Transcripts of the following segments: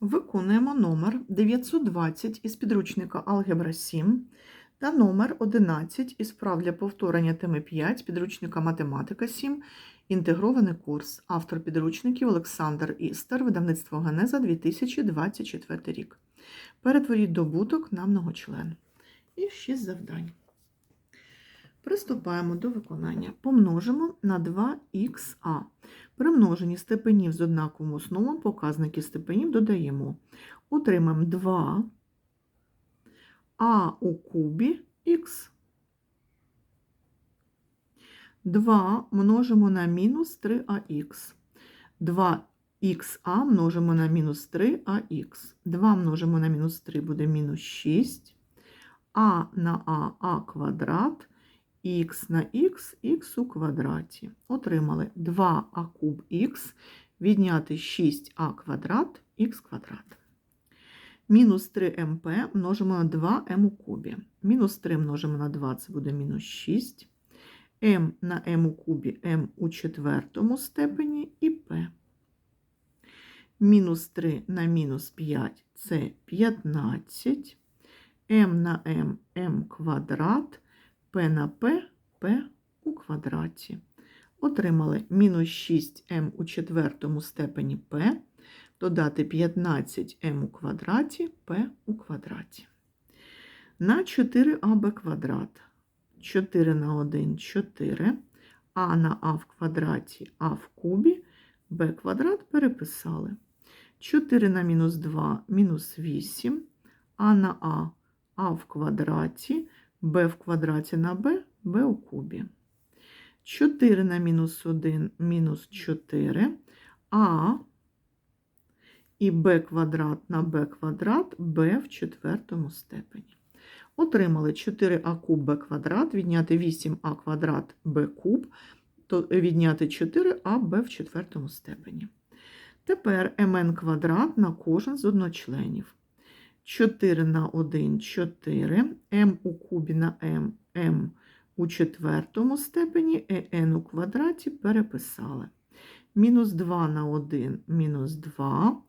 Виконуємо номер 920 із підручника Алгебра 7 та номер 11 із прав для повторення теми 5 підручника Математика 7, інтегрований курс. Автор підручників Олександр Істер, видавництво Генеза 2024 рік. Перетворіть добуток на многочлен. І 6 завдань. Приступаємо до виконання. Помножимо на 2ха. При множенні степенів з однаковим основом показники степенів додаємо. Утримаємо 2 а у кубі х. 2 множимо на мінус 3ах. 2ха множимо на мінус 3ах. 2 множимо на мінус 3 буде мінус 6. а на а а квадрат х на х, х у квадраті. Отримали 2а куб х, відняти 6а квадрат, х квадрат. Мінус 3мп множимо на 2m у кубі. Мінус 3 множимо на 2, це буде мінус 6. m на m у кубі m у четвертому степені і p. Мінус 3 на мінус 5 це 15. m на m m квадрат. P на P, P у квадраті. Отримали мінус 6m у четвертому степені P, додати 15m у квадраті, P у квадраті. На 4аб квадрат. 4 на 1 – 4, а на а в квадраті а в кубі, b квадрат переписали. 4 на мінус 2 – мінус 8, а на а а в квадраті, b в квадраті на b, b у кубі. 4 на мінус 1 мінус 4, а і b квадрат на b квадрат, b в четвертому степені. Отримали 4а куб b квадрат, відняти 8а квадрат b куб, то відняти 4а в четвертому степені. Тепер mn квадрат на кожен з одночленів. 4 на 1 4, m у кубі на m, m у четвертому степені, n у квадраті переписали. Мінус 2 на 1 мінус 2,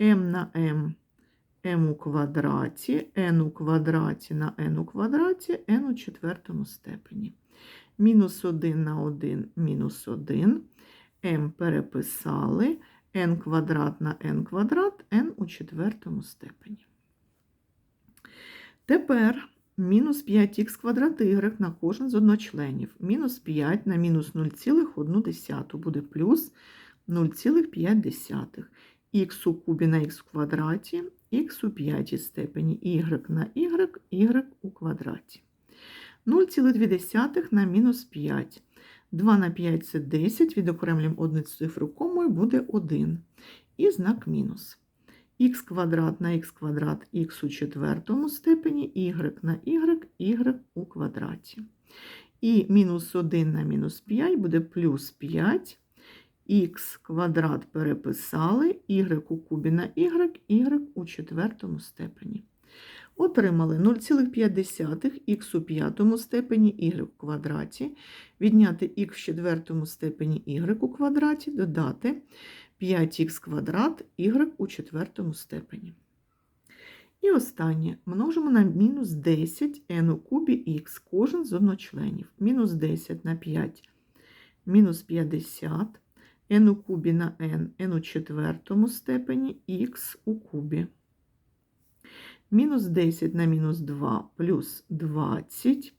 m на m, m у квадраті, n у квадраті на n у квадраті, n у четвертому степені. Мінус 1 на 1 мінус 1, m переписали, n квадрат на n квадрат, n у четвертому степені. Тепер мінус 5х квадрат y на кожен з одночленів. Мінус 5 на мінус 0,1 буде плюс 0,5. х у кубі на х в квадраті, х у п'ятій степені, y на y, y у квадраті. 0,2 на мінус 5. 2 на 5 це 10, відокремлюємо одну цифру комою, буде 1. І знак мінус х квадрат на х квадрат х у четвертому степені, y на y, y у квадраті. І мінус 1 на мінус 5 буде плюс 5, х квадрат переписали, y у кубі на y, y у четвертому степені. Отримали 0,5 х у п'ятому степені y у квадраті, відняти х в четвертому степені y у квадраті, додати 5х квадрат y у четвертому степені. І останнє множимо на мінус 10 n у кубі х, кожен з одночленів. Мінус 10 на 5, мінус 50, n у кубі на n, n у четвертому степені, х у кубі. Мінус 10 на мінус 2 плюс 20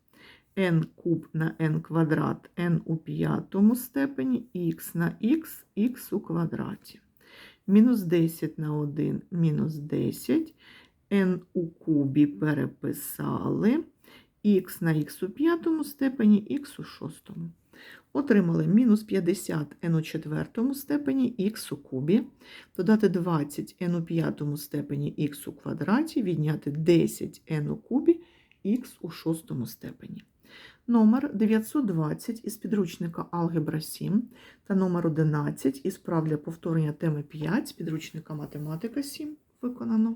n куб на n квадрат n у п'ятому степені, х на х, х у квадраті. Мінус 10 на 1 мінус 10, n у кубі переписали, х на х у п'ятому степені, х у шостому. Отримали мінус 50 n у четвертому степені х у кубі, додати 20 n у п'ятому степені х у квадраті, відняти 10 n у кубі х у шостому степені номер 920 із підручника Алгебра 7 та номер 11 із прав для повторення теми 5 з підручника Математика 7 виконано.